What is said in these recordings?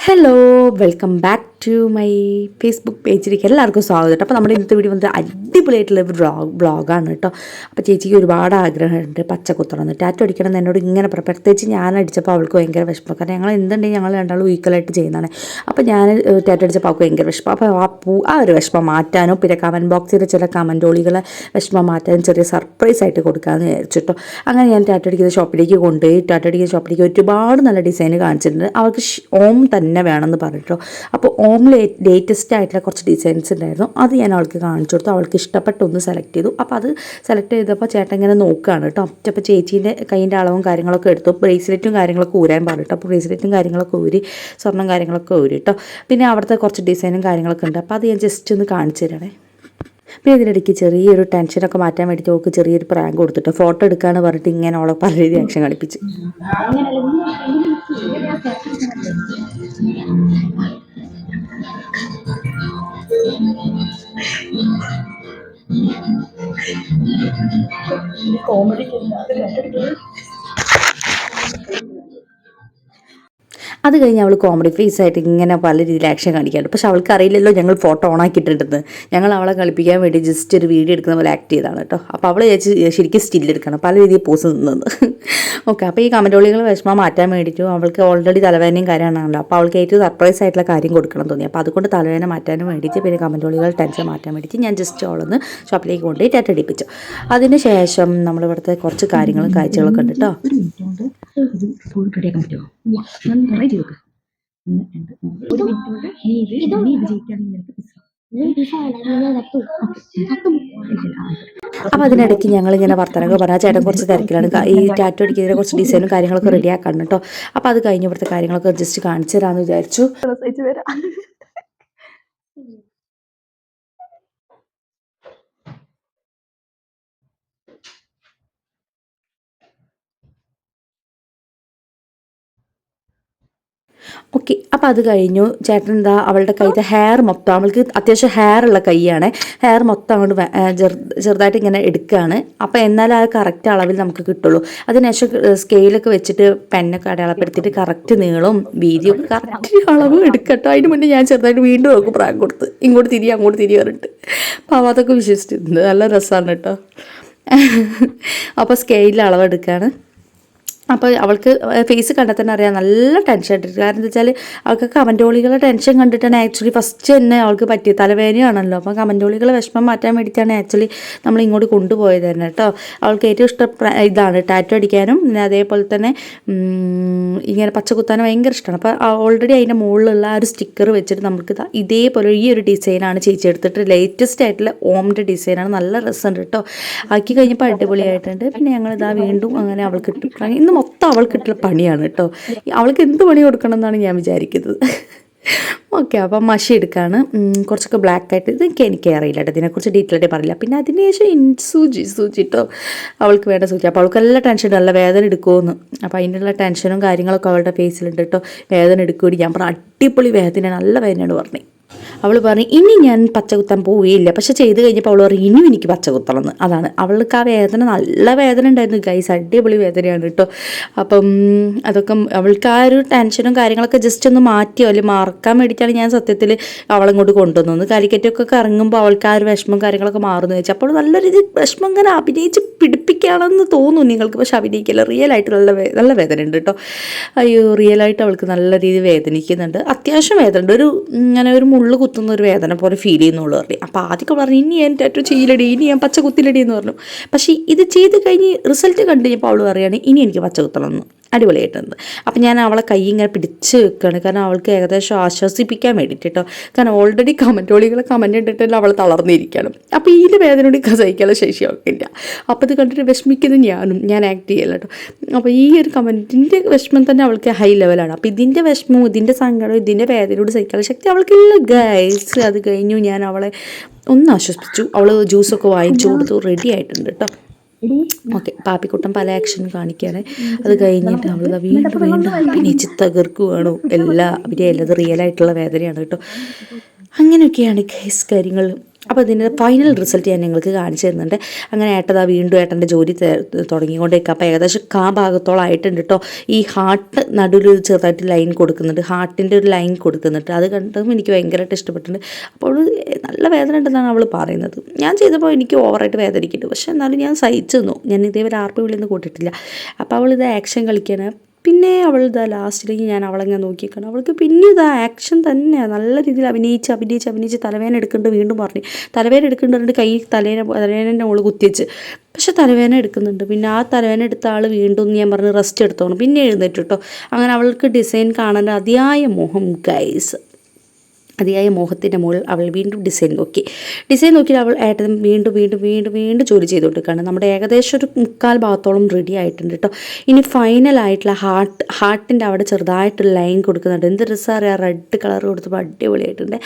Hello welcome back to my Facebook പേജിലേക്ക് എല്ലാവർക്കും സ്വാഗതം കേട്ടോ. അപ്പോൾ നമ്മുടെ ഇന്നത്തെ വീഡിയോ വന്നത് അടിപൊളിയായിട്ടുള്ള ഒരു ബ്ലോഗ് ബ്ലോഗാണ് കേട്ടോ. അപ്പോൾ ചേച്ചിക്ക് ഒരുപാട് ആഗ്രഹമുണ്ട് പച്ച കുത്തണം ടാറ്റു അടിക്കണം എന്ന് എന്നോട് ഇങ്ങനെ പ്രത്യേകിച്ച് ഞാൻ അടിച്ചപ്പോൾ അവൾക്ക് ഭയങ്കര വിഷമം. കാരണം ഞങ്ങൾ എന്തുണ്ടെങ്കിൽ ഞങ്ങൾ രണ്ടാളും ഈക്വലായിട്ട് ചെയ്യുന്നതാണ്. അപ്പോൾ ഞാൻ ടാറ്റു അടിച്ചപ്പോൾ അവൾക്ക് ഭയങ്കര വിഷമം. അപ്പോൾ ആ പൂ ആ ഒരു വിഷമം മാറ്റാനോ പിന്നെ കമന്റ് ബോക്സിലെ ചില കമന്റോളികളെ വിഷമം മാറ്റാനും ചെറിയ സർപ്രൈസ് ആയിട്ട് കൊടുക്കാമെന്ന് വിചാരിച്ചു കേട്ടോ. അങ്ങനെ ഞാൻ ടാറ്റു അടിക്കുന്ന ഷോപ്പിലേക്ക് കൊണ്ടുപോയി. ടാറ്റു അടിക്കുന്ന ഷോപ്പിലേക്ക് ഒരുപാട് നല്ല ഡിസൈൻ കാണിച്ചിട്ടുണ്ട്. അവൾക്ക് ഓം തന്നെ വേണമെന്ന് പറഞ്ഞിട്ടോ അപ്പോൾ ലേറ്റസ്റ്റ് ആയിട്ടുള്ള കുറച്ച് ഡിസൈൻസ് ഉണ്ടായിരുന്നു. അത് ഞാൻ അവൾക്ക് കാണിച്ചു കൊടുത്തു. അവൾക്ക് ഇഷ്ടപ്പെട്ട ഒന്ന് സെലക്ട് ചെയ്തു. അപ്പോൾ അത് സെലക്ട് ചെയ്തപ്പോൾ ചേട്ടൻ ഇങ്ങനെ നോക്കുകയാണ് കേട്ടോ. അപ്പോൾ ചേച്ചീന്റെ കൈയിന്റെ അളവും കാര്യങ്ങളൊക്കെ എടുത്തു. ബ്രേസ്ലെറ്റും കാര്യങ്ങളൊക്കെ ഊരാൻ പറഞ്ഞിട്ടോ അപ്പോൾ ബ്രേസ്ലെറ്റും കാര്യങ്ങളൊക്കെ ഊരി സ്വർണം കാര്യങ്ങളൊക്കെ ഊരി കേട്ടോ. പിന്നെ അവിടുത്തെ കുറച്ച് ഡിസൈനും കാര്യങ്ങളൊക്കെ ഉണ്ട്. അപ്പോൾ അത് ഞാൻ ജസ്റ്റ് ഒന്ന് കാണിച്ചു തരണേ. പിന്നെ ഇതിനിടയ്ക്ക് ചെറിയൊരു ടെൻഷനൊക്കെ മാറ്റാൻ വേണ്ടി അവൾക്ക് ചെറിയൊരു പ്രാങ്ക് കൊടുത്തിട്ട്. ഫോട്ടോ എടുക്കാന്ന് പറഞ്ഞിട്ട് ഇങ്ങനെ അവളെ പല രീതി ആക്ഷൻ കളിപ്പിച്ച് അത് കഴിഞ്ഞ് അവൾ കോമഡി ഫേസ് ആയിട്ട് ഇങ്ങനെ പല രീതിയിൽ ആക്ഷൻ കാണിക്കാറുണ്ട്. പക്ഷെ അവൾക്ക് അറിയില്ലല്ലോ ഞങ്ങൾ ഫോട്ടോ ഓൺ ആക്കിയിട്ടുണ്ടെന്ന് ഞങ്ങൾ അവളെ കളിപ്പിക്കാൻ വേണ്ടി ജസ്റ്റ് ഒരു വീഡിയോ എടുക്കുന്ന പോലെ ആക്ട് ചെയ്താണ് കേട്ടോ. അപ്പോൾ അവൾ ശരിക്കും സ്റ്റിൽ എടുക്കണം. പല രീതിയിൽ പോസ് നിന്നത്. ഓക്കെ അപ്പോൾ ഈ കമന്റോളികൾ വിഷമം മാറ്റാൻ വേണ്ടിയിട്ടും അവൾക്ക് ഓൾറെഡി തലവേദനയും കാര്യമാണല്ലോ അപ്പോൾ അവൾക്ക് ഏറ്റവും സർപ്രൈസ് ആയിട്ടുള്ള കാര്യം കൊടുക്കണം തോന്നി അപ്പോൾ അതുകൊണ്ട് തലവേദന മാറ്റാനും വേണ്ടിയിട്ട് പിന്നെ കമന്റോളികൾ ടെൻഷൻ മാറ്റാൻ വേണ്ടിയിട്ട് ഞാൻ ജസ്റ്റ് അവളൊന്ന് ഷോപ്പിലേക്ക് കൊണ്ടുപോയി ടാറ്റ അടിപ്പിച്ചു അതിന് ശേഷം നമ്മളിവിടുത്തെ കുറച്ച് കാര്യങ്ങളും കാഴ്ചകളൊക്കെ ഉണ്ട് കേട്ടോ ഇത് ഫുൾ റെഡിയാക്കാൻ പറ്റുമോ ട്രൈ ചെയ്ത് ഒരു മിനിറ്റ് കൊണ്ട് നീ ഇത് നീ ഇത് ജയിക്കുകയാണെങ്കിൽ നിനക്ക് അപ്പോൾ അതിനിടയ്ക്ക് ഞങ്ങൾ ഇങ്ങനെ വർത്തനൊക്കെ പറഞ്ഞാൽ ചേട്ടൻ കുറച്ച് തിരക്കിലാണ്. ഈ ടാറ്റു അടിക്കുന്നതിന് കുറച്ച് ഡിസൈനും കാര്യങ്ങളൊക്കെ റെഡി ആക്കണം കേട്ടോ അപ്പൊ അത് കഴിഞ്ഞ് ഇവിടുത്തെ കാര്യങ്ങളൊക്കെ ജസ്റ്റ് കാണിച്ചു തരാമെന്ന് വിചാരിച്ചു. ഓക്കെ അപ്പം അത് കഴിഞ്ഞു. ചേട്ടൻ എന്താ അവളുടെ കയ്യിലെ ഹെയർ മൊത്തം അവൾക്ക് അത്യാവശ്യം ഹെയർ ഉള്ള കൈയാണ്. ഹെയർ മൊത്തം അങ്ങോട്ട് ചെറു ചെറുതായിട്ട് ഇങ്ങനെ എടുക്കുകയാണ് അപ്പോൾ എന്നാലും ആ കറക്റ്റ് അളവിൽ നമുക്ക് കിട്ടുള്ളൂ. അതിനുശേഷം സ്കെയിലൊക്കെ വെച്ചിട്ട് പെന്നൊക്കെ അടയാളപ്പെടുത്തിയിട്ട് കറക്റ്റ് നീളവും വീതിയും കറക്റ്റ് അളവ് എടുക്കട്ടോ. അതിന് മുന്നേ ഞാൻ ചെറുതായിട്ട് വീണ്ടും അവൾക്ക് പ്രായം കൊടുത്ത് ഇങ്ങോട്ട് തിരി അങ്ങോട്ട് തിരി പറഞ്ഞിട്ട്. അപ്പോൾ അതൊക്കെ വിശ്വസിച്ചിട്ടുണ്ട് നല്ല രസമാണ് കേട്ടോ. അപ്പോൾ സ്കെയിലിൽ അളവെടുക്കുകയാണ് അപ്പോൾ അവൾക്ക് ഫേസ് കണ്ടാൽ തന്നെ അറിയാം നല്ല ടെൻഷൻ ആയിട്ട് കാരണം എന്താ വെച്ചാൽ അവൾക്ക് കമന്റോളികളെ ടെൻഷൻ കണ്ടിട്ടാണ് ആക്ച്വലി ഫസ്റ്റ് തന്നെ അവൾക്ക് പറ്റിയ തലവേദനയാണല്ലോ. അപ്പം കമന്റോളികളെ വിഷമം മാറ്റാൻ വേണ്ടിയിട്ടാണ് ആക്ച്വലി നമ്മൾ ഇങ്ങോട്ട് കൊണ്ടുപോയത് തന്നെ കേട്ടോ. അവൾക്ക് ഏറ്റവും ഇഷ്ടം ഇതാണ് ടാറ്റു അടിക്കാനും പിന്നെ അതേപോലെ തന്നെ ഇങ്ങനെ പച്ച കുത്താനും ഭയങ്കര ഇഷ്ടമാണ് അപ്പോൾ ഓൾറെഡി അതിന്റെ മുകളിലുള്ള ആ ഒരു സ്റ്റിക്കർ വെച്ചിട്ട് നമുക്ക് ഇതേപോലെ ഈ ഒരു ഡിസൈനാണ് ചേച്ചി എടുത്തിട്ട് ലേറ്റസ്റ്റ് ആയിട്ടുള്ള ഓമിന്റെ ഡിസൈനാണ് നല്ല രസമുണ്ട് കേട്ടോ. ആക്കി കഴിഞ്ഞപ്പോൾ അടിപൊളിയായിട്ടുണ്ട്. പിന്നെ ഞങ്ങൾ ഇതാ വീണ്ടും അങ്ങനെ അവൾക്ക് ഇട്ടു. ഇന്ന് മൊത്തം അവൾ ഇട്ടുള്ള പണിയാണ് കേട്ടോ. അവൾക്ക് എന്ത് പണി കൊടുക്കണം എന്നാണ് ഞാൻ വിചാരിക്കുന്നത്. ഓക്കെ അപ്പം മഷി എടുക്കുകയാണ് കുറച്ചൊക്കെ ബ്ലാക്ക് ആയിട്ട് ഇതൊക്കെ എനിക്ക് അറിയില്ല കേട്ടോ. ഇതിനെക്കുറിച്ച് ഡീറ്റെയിൽ ആയിട്ട് പറയില്ല. പിന്നെ അതിന് ശേഷം ഇൻ സൂചി സൂചി കേട്ടോ അവൾക്ക് വേണ്ട സൂചി. അപ്പോൾ അവൾക്ക് എല്ലാ ടെൻഷനും നല്ല വേദന എടുക്കുമെന്ന് അപ്പോൾ അതിനുള്ള ടെൻഷനും കാര്യങ്ങളൊക്കെ അവളുടെ ഫേസിലുണ്ട് കേട്ടോ വേദന എടുക്കുകയും ഞാൻ പറഞ്ഞു അടിപൊളി വേദന നല്ല വേദനയാണ് പറഞ്ഞു. അവൾ പറഞ്ഞു ഇനി ഞാൻ പച്ചകുത്താൻ പോവുകയില്ല പക്ഷെ ചെയ്ത് കഴിഞ്ഞപ്പോൾ അവൾ പറഞ്ഞു ഇനിയും എനിക്ക് പച്ച കുത്തണം എന്ന് അതാണ്. അവൾക്ക് ആ വേദന നല്ല വേദന ഉണ്ടായിരുന്നു. ഗൈസ് അടിപൊളി വേദനയാണ് കേട്ടോ. അപ്പം അതൊക്കെ അവൾക്ക് ആ ഒരു ടെൻഷനും കാര്യങ്ങളൊക്കെ ജസ്റ്റ് ഒന്ന് മാറ്റിയോ? അല്ലെങ്കിൽ മറക്കാൻ വേണ്ടിയിട്ടാണ് ഞാൻ സത്യത്തിൽ അവളങ്ങോട്ട് കൊണ്ടുവന്നത്. കാലിക്കറ്റൊക്കെ കറങ്ങുമ്പോൾ അവൾക്ക് ആ ഒരു വിഷമം കാര്യങ്ങളൊക്കെ മാറുന്നു വെച്ചാൽ അപ്പോൾ നല്ല രീതിയിൽ വിഷമം ഇങ്ങനെ അഭിനയിച്ച് പിടിപ്പിക്കുകയാണെന്ന് തോന്നുന്നു നിങ്ങൾക്ക്. പക്ഷെ അഭിനയിക്കില്ല റിയൽ ആയിട്ട് നല്ല നല്ല വേദന ഉണ്ട് കേട്ടോ. അയ്യോ റിയലായിട്ട് അവൾക്ക് നല്ല രീതിയിൽ വേദനിക്കുന്നുണ്ട്. അത്യാവശ്യം വേദന ഉണ്ട് ഒരു ഇങ്ങനെ ഒരു മുള്ളു കുത്തുന്ന ഒരു വേദന പോലെ ഫീൽ ചെയ്യുന്നുള്ളൂ പറഞ്ഞു. അപ്പോൾ ആദ്യമൊക്കെ പറഞ്ഞു ഇനി ഞാൻ ടാറ്റു ചെയ്യില്ലടി ഇനി ഞാൻ പച്ച കുത്തില്ലടി എന്ന് പറഞ്ഞു. പക്ഷേ ഇത് ചെയ്ത് കഴിഞ്ഞ് റിസൾട്ട് കണ്ടു കഴിഞ്ഞപ്പോൾ അവൾ പറയുകയാണ് ഇനി എനിക്ക് പച്ച കുത്തണം എന്ന്. അടിപൊളിയായിട്ടുണ്ട്. അപ്പം ഞാൻ അവളെ കൈ ഇങ്ങനെ പിടിച്ച് വെക്കുകയാണ് കാരണം അവൾക്ക് ഏകദേശം ആശ്വസിപ്പിക്കാൻ വേണ്ടിയിട്ട് കേട്ടോ കാരണം ഓൾറെഡി കമന്റോളികളെ കമന്റ് ഇട്ടിട്ടല്ല അവൾ തളർന്നിരിക്കുകയാണ് അപ്പോൾ ഇതിന്റെ വേദന കൂടി സഹിക്കാനുള്ള ശേഷി അവൾക്കില്ല അപ്പോൾ ഇത് കണ്ടിട്ട് വിഷമിക്കുന്നത് ഞാനും ഞാൻ ആക്ട് ചെയ്യല കേട്ടോ അപ്പോൾ ഈ ഒരു കമന്റിന്റെ വിഷമം തന്നെ അവൾക്ക് ഹൈ ലെവലാണ് അപ്പോൾ ഇതിന്റെ വിഷമവും ഇതിന്റെ സങ്കടവും ഇതിന്റെ വേദനയോട് സഹിക്കാനുള്ള ശക്തി അവൾക്കില്ല ഗൈസ് അത് കഴിഞ്ഞു ഞാൻ അവളെ ഒന്ന് ആശ്വസിപ്പിച്ചു. അവൾ ജ്യൂസൊക്കെ വാങ്ങിച്ചു കൊടുത്തു റെഡി ആയിട്ടുണ്ട് കേട്ടോ ഓക്കെ പാപ്പിക്കുട്ടൻ പല ആക്ഷൻ കാണിക്കുകയാണ് അത് കഴിഞ്ഞിട്ട് അവൾ വീണ്ടും വീണ്ടും അഭിനയിച്ച് തകർക്കുകയാണോ എല്ലാ അഭിനയം എല്ലാം റിയൽ ആയിട്ടുള്ള വേദനയാണ് കേട്ടോ. അങ്ങനെയൊക്കെയാണ് കേസ് കാര്യങ്ങൾ അപ്പോൾ ഇതിന്റെ ഫൈനൽ റിസൾട്ട് ഞാൻ നിങ്ങൾക്ക് കാണിച്ചു തരുന്നുണ്ട്. അങ്ങനെ ഏട്ടതാ വീണ്ടും ഏട്ടന്റെ ജോലി തുടങ്ങിക്കൊണ്ടിരിക്കുക അപ്പോൾ ഏകദേശം കാ ഭാഗത്തോളം ആയിട്ടുണ്ട് കേട്ടോ ഈ ഹാർട്ട് നടുവിൽ ചെറുതായിട്ട് ലൈൻ കൊടുക്കുന്നുണ്ട്. ഹാർട്ടിന്റെ ഒരു ലൈൻ കൊടുക്കുന്നുണ്ട്. അത് കണ്ടതും എനിക്ക് ഭയങ്കരമായിട്ട് ഇഷ്ടപ്പെട്ടിട്ടുണ്ട്. അപ്പോൾ നല്ല വേദന ഉണ്ടെന്നാണ് അവൾ പറയുന്നത്. ഞാൻ ചെയ്തപ്പോൾ എനിക്ക് ഓവറായിട്ട് വേദനിക്കുന്നുണ്ട്. പക്ഷേ എന്നാലും ഞാൻ സഹിച്ചു നിന്നു. ഞാൻ ഇതേവരെ ആർപ്പി വിളിയൊന്നും കൂട്ടിയിട്ടില്ല. അപ്പോൾ അവൾ ഇത് ആക്ഷൻ കളിക്കാണ്. പിന്നെ അവൾ ഇതാ ലാസ്റ്റിലേക്ക് ഞാൻ അവളങ്ങനെ നോക്കിക്കണം അവൾക്ക് പിന്നെ ഇതാ ആക്ഷൻ തന്നെ നല്ല രീതിയിൽ അഭിനയിച്ച് അഭിനയിച്ച് അഭിനയിച്ച് തലവേദന എടുക്കുന്നുണ്ട് വീണ്ടും പറഞ്ഞു. തലവേദന എടുക്കുന്നുണ്ട് കൈ തലേനെ തലവേദന അവൾ കുത്തിച്ച് പക്ഷെ തലവേദന എടുക്കുന്നുണ്ട്. പിന്നെ ആ തലവേദന എടുത്ത ആൾ വീണ്ടും ഞാൻ പറഞ്ഞ് റെസ്റ്റ് എടുത്തോണം. പിന്നെ എഴുന്നേറ്റ് കേട്ടോ അങ്ങനെ അവൾക്ക് ഡിസൈൻ കാണാൻ അതിയായ മോഹം ഗൈസ് അതിയായ മോഹത്തിന്റെ മുകളിൽ അവൾ വീണ്ടും ഡിസൈൻ നോക്കി. ഡിസൈൻ നോക്കിയിട്ട് അവൾ ഏട്ടൻ വീണ്ടും വീണ്ടും വീണ്ടും വീണ്ടും ജോലി ചെയ്തുകൊണ്ടിരിക്കുകയാണ്. നമ്മുടെ ഏകദേശം ഒരു മുക്കാൽ ഭാഗത്തോളം റെഡി ആയിട്ടുണ്ട് കേട്ടോ. ഇനി ഫൈനലായിട്ടുള്ള ഹാർട്ട് ഹാർട്ടിന്റെ അവിടെ ചെറുതായിട്ടൊരു ലൈൻ കൊടുക്കുന്നുണ്ട്. എന്ത് രസം അറിയാം? റെഡ് കളർ കൊടുത്തപ്പോൾ അടിപൊളിയായിട്ടുണ്ട്.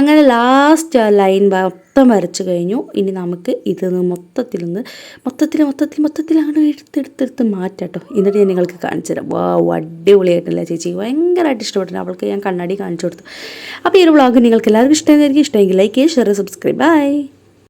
അങ്ങനെ ലാസ്റ്റ് ആ ലൈൻ മൊത്തം വരച്ചു കഴിഞ്ഞു. ഇനി നമുക്ക് ഇത് മൊത്തത്തിൽ നിന്ന് മൊത്തത്തിൽ മൊത്തത്തിൽ മൊത്തത്തിൽ അങ്ങോട്ട് എടുത്തെടുത്തെടുത്ത് മാറ്റാം കേട്ടോ. എന്നിട്ട് ഞാൻ നിങ്ങൾക്ക് കാണിച്ചു തരാം വാ അടിപൊളിയായിട്ടല്ലേ ചേച്ചി. ഭയങ്കരമായിട്ട് ഇഷ്ടപ്പെട്ടു. അവൾക്ക് ഞാൻ കണ്ണാടി കാണിച്ചു കൊടുത്തു. അപ്പോൾ ഈ ഒരു വ്ളോഗ് നിങ്ങൾക്ക് എല്ലാവർക്കും ഇഷ്ടമായിരിക്കും ഇഷ്ടമെങ്കിൽ ലൈക്ക് ചെയ്യുക ഷെയർ സബ്സ്ക്രൈബ് ബൈ